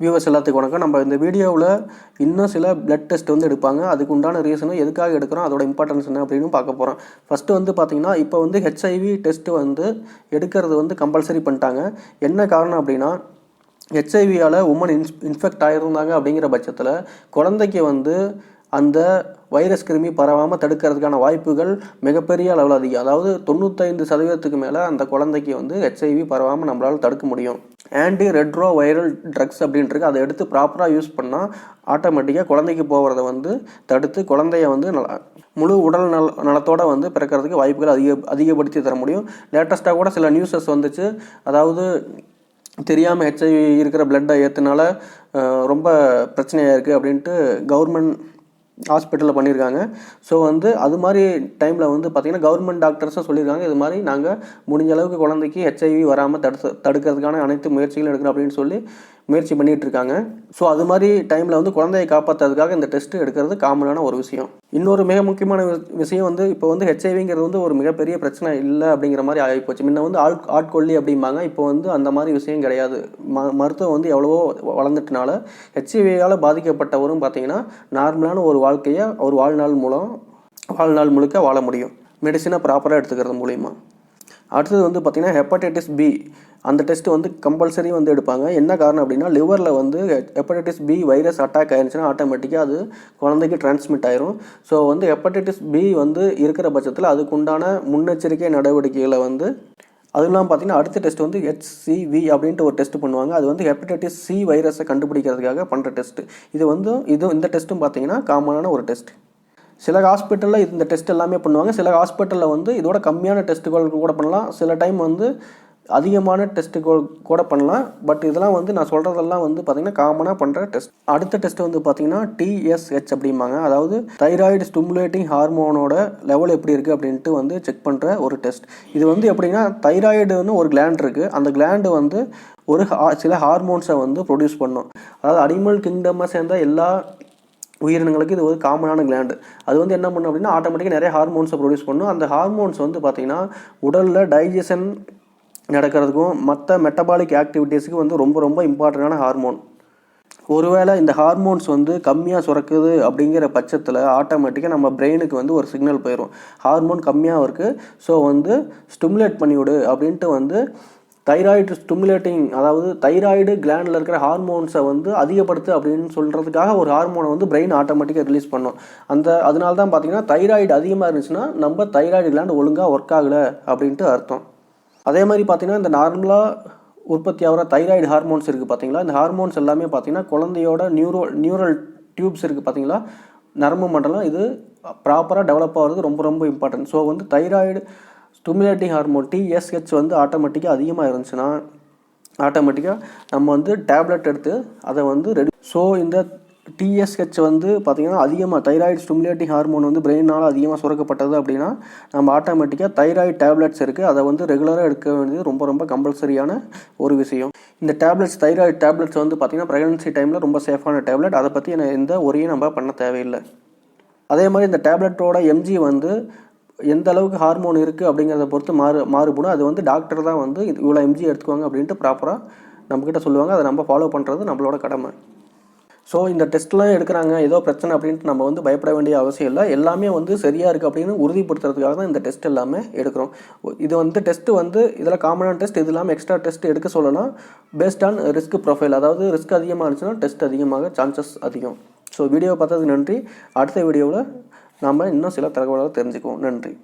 Viewers எல்லாத்துக்கும் வணக்கம். நம்ம இந்த வீடியோவில் இன்னும் சில பிளட் டெஸ்ட் வந்து எடுப்பாங்க. அதுக்கு உண்டான ரீசனும் எதுக்காக எடுக்கிறோம்? அதோட இம்பார்ட்டன்ஸ் என்ன அப்படின்னு பார்க்க போகிறோம் ஃபஸ்ட்டு வந்து பார்த்தீங்கன்னா இப்போ வந்து ஹெச்ஐவி டெஸ்ட் வந்து எடுக்கிறது வந்து கம்பல்சரி பண்ணிட்டாங்க. என்ன காரணம் அப்படின்னா ஹெச்ஐவியால் உமன் இன்ஸ் இன்ஃபெக்ட் ஆகிருந்தாங்க அப்படிங்கிற பட்சத்தில் குழந்தைக்கு வந்து அந்த வைரஸ் கிருமி பரவாமல் தடுக்கிறதுக்கான வாய்ப்புகள் மிகப்பெரிய அளவில் அதிகம். அதாவது தொண்ணூத்தைந்து சதவீதத்துக்கு மேலே அந்த குழந்தைக்கு வந்து ஹெச்ஐவி பரவாமல் நம்மளால் தடுக்க முடியும். ஆன்டி ரெட்ரோ வைரல் ட்ரக்ஸ் அப்படின்ட்டுருக்கு அதை எடுத்து ப்ராப்பராக யூஸ் பண்ணால் ஆட்டோமேட்டிக்காக குழந்தைக்கு போகிறத வந்து தடுத்து குழந்தைய வந்து நல முழு உடல் நல நலத்தோடு வந்து பிறக்கிறதுக்கு வாய்ப்புகள் அதிக அதிகப்படுத்தி தர முடியும். லேட்டஸ்ட்டாக கூட சில நியூஸஸ் வந்துச்சு. அதாவது தெரியாமல் ஹெச்ஐவி இருக்கிற பிளட்டை ஏற்றுனால ரொம்ப பிரச்சனையாக இருக்குது அப்படின்ட்டு கவர்மெண்ட் ஹாஸ்பிட்டலில் பண்ணியிருக்காங்க ஸோ வந்து அது மாதிரி டைமில் வந்து பார்த்திங்கன்னா கவர்மெண்ட் டாக்டர்ஸும் சொல்லியிருக்காங்க இது மாதிரி நாங்கள் முடிஞ்ச அளவுக்கு குழந்தைக்கு ஹெச்ஐவி வராமல் தடுத்து தடுக்கிறதுக்கான அனைத்து முயற்சிகளும் எடுக்கிறோம் அப்படின்னு சொல்லி முயற்சி பண்ணிகிட்டு இருக்காங்க ஸோ அது மாதிரி டைமில் வந்து குழந்தையை காப்பாற்றுறதுக்காக இந்த டெஸ்ட்டு எடுக்கிறது காமனான ஒரு விஷயம். இன்னொரு மிக முக்கியமான வி- விஷயம் வந்து இப்போ வந்து ஹெச்ஐவிங்கிறது வந்து ஒரு மிகப்பெரிய பிரச்சனை இல்லை அப்படிங்கிற மாதிரி ஆகிப்போச்சு. முன்ன வந்து ஆள் ஆட்கொல்லி அப்படிம்பாங்க. இப்போ வந்து அந்த மாதிரி விஷயம் கிடையாது. ம மருத்துவம் வந்து எவ்வளவோ வளர்ந்துட்டனால ஹெச்ஐவியால் பாதிக்கப்பட்டவரும் பார்த்தீங்கன்னா நார்மலான ஒரு வாழ்க்கையை ஒரு வாழ்நாள் மூலம் வாழ்நாள் முழுக்க வாழ முடியும். மெடிசினை ப்ராப்பராக எடுத்துக்கிறது மூலிமா அடுத்தது வந்து பார்த்திங்கன்னா ஹெப்படைட்டிஸ் பி அந்த டெஸ்ட் வந்து கம்பல்சரி வந்து எடுப்பாங்க. என்ன காரணம் அப்படின்னா லிவரில் வந்து ஹெப்படைட்டிஸ் பி வைரஸ் அட்டாக் ஆயிருந்துச்சுன்னா ஆட்டோமேட்டிக்காக அது குழந்தைக்கு டிரான்ஸ்மிட் ஆயிரும். ஸோ வந்து ஹெப்படைட்டிஸ் பி வந்து இருக்கிற பட்சத்தில் அதுக்குண்டான முன்னெச்சரிக்கை நடவடிக்கைகளை வந்து அதுவும் இல்லாமல் பார்த்தீங்கன்னா அடுத்த டெஸ்ட் வந்து ஹெச்சிவி அப்படின்ட்டு ஒரு டெஸ்ட் பண்ணுவாங்க. அது வந்து ஹெப்படைட்டிஸ் சி வைரஸை கண்டுபிடிக்கிறதுக்காக பண்ணுற டெஸ்ட் இது வந்து இது இந்த டெஸ்ட்டும் பார்த்தீங்கன்னா காமனான ஒரு டெஸ்ட் சில ஹாஸ்பிட்டலில் இந்த டெஸ்ட் எல்லாமே பண்ணுவாங்க. சில ஹாஸ்பிட்டலில் வந்து இதோட கம்மியான டெஸ்ட்டுகள் கூட பண்ணலாம். சில டைம் வந்து அதிகமான டெஸ்ட்டுகள் கூட பண்ணலாம். பட் இதெல்லாம் வந்து நான் சொல்கிறதெல்லாம் வந்து பார்த்திங்கன்னா காமனாக பண்ணுற டெஸ்ட். அடுத்த டெஸ்ட் வந்து பார்த்திங்கன்னா டிஎஸ்ஹெச் அப்படிம்பாங்க. அதாவது தைராய்டு ஸ்டிமுலேட்டிங் ஹார்மோனோட லெவல் எப்படி இருக்குது அப்படின்ட்டு வந்து செக் பண்ணுற ஒரு டெஸ்ட். இது வந்து எப்படின்னா தைராய்டுன்னு ஒரு கிளாண்ட் இருக்குது அந்த கிளாண்டு வந்து ஒரு ஹா- சில ஹார்மோன்ஸை வந்து ப்ரொடியூஸ் பண்ணும். அதாவது அனிமல் கிங்டமாக சேர்ந்த எல்லா உயிரினங்களுக்கு இது ஒரு காமனான கிளாண்டு அது வந்து என்ன பண்ணும் அப்படின்னா ஆட்டோமேட்டிக்காக நிறைய ஹார்மோன்ஸை ப்ரொடியூஸ் பண்ணும். அந்த ஹார்மோன்ஸ் வந்து பார்த்திங்கன்னா உடலில் டைஜஷன் நடக்கிறதுக்கும் மற்ற மெட்டபாலிக் ஆக்டிவிட்டீஸுக்கு வந்து ரொம்ப ரொம்ப இம்பார்ட்டண்டான ஹார்மோன் ஒருவேளை இந்த ஹார்மோன்ஸ் வந்து கம்மியாக சுரக்குது அப்படிங்கிற பட்சத்தில் ஆட்டோமேட்டிக்காக நம்ம பிரெயினுக்கு வந்து ஒரு சிக்னல் போயிடும் ஹார்மோன் கம்மியாக இருக்குது ஸோ வந்து ஸ்டிமுலேட் பண்ணிவிடு அப்படின்ட்டு வந்து தைராய்டு ஸ்டிமுலேட்டிங் அதாவது தைராய்டு கிளாண்டில் இருக்கிற ஹார்மோன்ஸை வந்து அதிகப்படுத்து அப்படின்னு சொல்கிறதுக்காக ஒரு ஹார்மோனை வந்து பிரெயின் ஆட்டோமேட்டிக்காக ரிலீஸ் பண்ணும். அந்த அதனால தான் பார்த்தீங்கன்னா தைராய்டு அதிகமாக இருந்துச்சுன்னா நம்ம தைராய்டு கிளாண்ட் ஒழுங்காக ஒர்க் ஆகலை அப்படின்ட்டு அர்த்தம். அதே மாதிரி பார்த்தீங்கன்னா இந்த நார்மலாக உற்பத்தி ஆகிற தைராய்டு ஹார்மோன்ஸ் இருக்குது பார்த்தீங்களா இந்த ஹார்மோன்ஸ் எல்லாமே பார்த்தீங்கன்னா குழந்தையோட நியூரோ நியூரல் டியூப்ஸ் இருக்குது பார்த்தீங்களா நரம்பு மண்டலம் இது ப்ராப்பராக டெவலப் ஆகிறது ரொம்ப ரொம்ப இம்பார்ட்டன்ட் ஸோ வந்து தைராய்டு ஸ்டிமுலேட்டிங் ஹார்மோன் டிஎஸ்ஹெச் வந்து ஆட்டோமேட்டிக்காக அதிகமாக இருந்துச்சுன்னா ஆட்டோமேட்டிக்காக நம்ம வந்து டேப்லெட் எடுத்து அதை வந்து ரெடி ஸோ இந்த டிஎஸ்ஹெச் வந்து பார்த்திங்கன்னா அதிகமாக தைராய்டு ஸ்டிமுலேட்டிங் ஹார்மோன் வந்து பிரெயினால் அதிகமாக சுரக்கப்பட்டது அப்படின்னா நம்ம ஆட்டோமேட்டிக்காக தைராய்டு டேப்லெட்ஸ் இருக்குது அதை வந்து ரெகுலராக எடுக்க வேண்டியது ரொம்ப ரொம்ப கம்பல்சரியான ஒரு விஷயம். இந்த டேப்லெட்ஸ் தைராய்டு டேப்லெட்ஸ் வந்து பார்த்திங்கன்னா ப்ரெக்னன்சி டைமில் ரொம்ப சேஃபான டேப்லெட் அதை பற்றி எந்த ஒரையும் நம்ம பண்ண தேவையில்லை. அதே மாதிரி இந்த டேப்லெட்டோட எம்ஜி வந்து எந்த அளவுக்கு ஹார்மோன் இருக்குது அப்படிங்கிறத பொறுத்து மாறு மாறுபடும். அது வந்து டாக்டர் தான் வந்து இவ்வளோ எம்ஜி எடுத்துக்குவாங்க அப்படின்ட்டு ப்ராப்பராக நம்மக்கிட்ட சொல்லுவாங்க. அதை நம்ம ஃபாலோ பண்ணுறது நம்மளோட கடமை. ஸோ இந்த டெஸ்ட்லாம் எடுக்கிறாங்க. ஏதோ பிரச்சனை அப்படின்ட்டு நம்ம வந்து பயப்பட வேண்டிய அவசியம் இல்லை. எல்லாமே வந்து சரியாக இருக்குது அப்படின்னு உறுதிப்படுத்துறதுக்காக தான் இந்த டெஸ்ட் எல்லாமே எடுக்கிறோம். இது வந்து டெஸ்ட்டு வந்து இதில் காமனான டெஸ்ட் இது இல்லாமல் எக்ஸ்ட்ரா டெஸ்ட் எடுக்க சொல்லலாம் பேஸ்ட் ஆன் ரிஸ்க் ப்ரொஃபைல் அதாவது ரிஸ்க் அதிகமாக இருந்துச்சுன்னா டெஸ்ட் அதிகமாக சான்சஸ் அதிகம். ஸோ வீடியோ பார்த்ததுக்கு நன்றி. அடுத்த வீடியோவில் நாம் இன்னும் சில தகவல்களை தெரிஞ்சுக்குவோம். நன்றி.